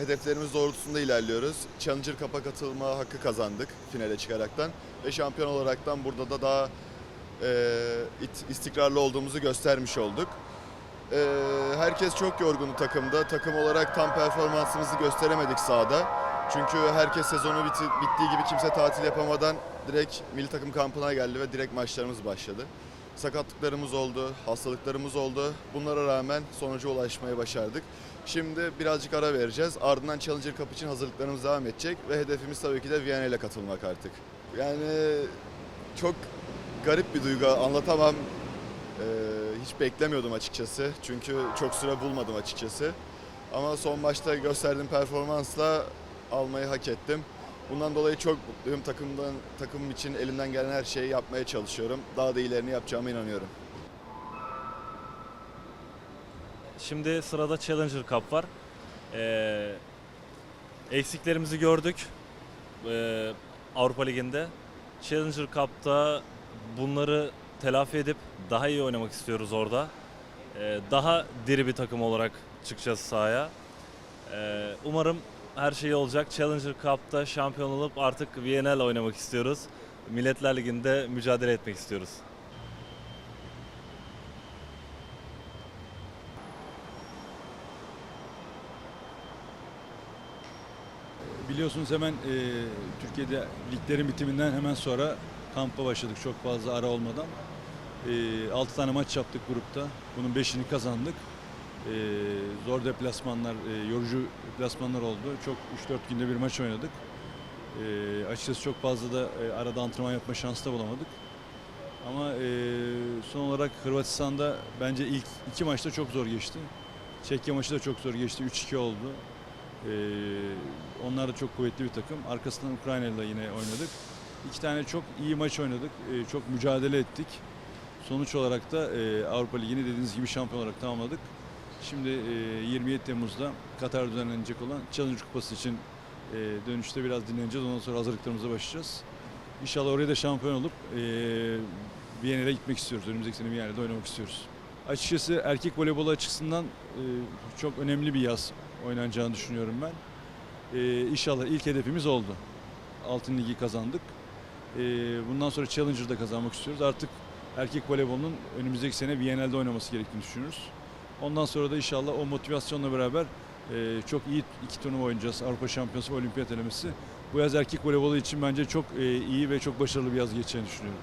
hedeflerimiz doğrultusunda ilerliyoruz. Challenger Cup'a katılma hakkı kazandık finale çıkaraktan. Ve şampiyon olaraktan burada da daha e, istikrarlı olduğumuzu göstermiş olduk. E, herkes çok yorgundu takımda. Takım olarak tam performansımızı gösteremedik sahada. Çünkü herkes sezonu biti- bittiği gibi kimse tatil yapamadan direkt milli takım kampına geldi ve direkt maçlarımız başladı. Sakatlıklarımız oldu, hastalıklarımız oldu. Bunlara rağmen sonuca ulaşmayı başardık. Şimdi birazcık ara vereceğiz. Ardından Challenger Cup için hazırlıklarımız devam edecek ve hedefimiz tabii ki de Viyana ile katılmak artık. Yani çok garip bir duygu anlatamam. Ee, hiç beklemiyordum açıkçası. Çünkü çok süre bulmadım açıkçası. Ama son maçta gösterdiğim performansla almayı hak ettim. Bundan dolayı çok mutluyum. Takımdan takımım için elimden gelen her şeyi yapmaya çalışıyorum. Daha da ilerini yapacağıma inanıyorum. Şimdi sırada Challenger Cup var. Ee, eksiklerimizi gördük ee, Avrupa Ligi'nde. Challenger Cup'ta bunları telafi edip daha iyi oynamak istiyoruz orada. Ee, daha diri bir takım olarak çıkacağız sahaya. Ee, umarım her şey olacak. Challenger Cup'ta şampiyon olup artık VNL oynamak istiyoruz. Milletler Ligi'nde mücadele etmek istiyoruz. Biliyorsunuz hemen e, Türkiye'de liglerin bitiminden hemen sonra kampa başladık çok fazla ara olmadan. E, 6 tane maç yaptık grupta. Bunun 5'ini kazandık. E, zor deplasmanlar, e, yorucu deplasmanlar oldu. Çok 3-4 günde bir maç oynadık. E, açıkçası çok fazla da e, arada antrenman yapma şansı da bulamadık. Ama e, son olarak Hırvatistan'da bence ilk iki maçta çok zor geçti. Çekya maçı da çok zor geçti. 3-2 oldu. Ee, onlar da çok kuvvetli bir takım. Arkasından Ukrayna'yla yine oynadık. İki tane çok iyi maç oynadık. Ee, çok mücadele ettik. Sonuç olarak da e, Avrupa Ligi'ni dediğiniz gibi şampiyon olarak tamamladık. Şimdi e, 27 Temmuz'da Katar düzenlenecek olan Challenger Kupası için e, dönüşte biraz dinleneceğiz. Ondan sonra hazırlıklarımıza başlayacağız. İnşallah oraya da şampiyon olup e, Viyana'ya gitmek istiyoruz. Önümüzdeki sene Viyana'da oynamak istiyoruz. Açıkçası erkek voleybolu açısından e, çok önemli bir yaz oynanacağını düşünüyorum ben. İnşallah ilk hedefimiz oldu. Altın Ligi kazandık. Bundan sonra Challenger'da kazanmak istiyoruz. Artık erkek voleybolunun önümüzdeki sene Viyana'da oynaması gerektiğini düşünüyoruz. Ondan sonra da inşallah o motivasyonla beraber e, çok iyi iki turnuva oynayacağız. Avrupa Şampiyonası Olimpiyat elemesi. Bu yaz erkek voleybolu için bence çok e, iyi ve çok başarılı bir yaz geçeceğini düşünüyorum.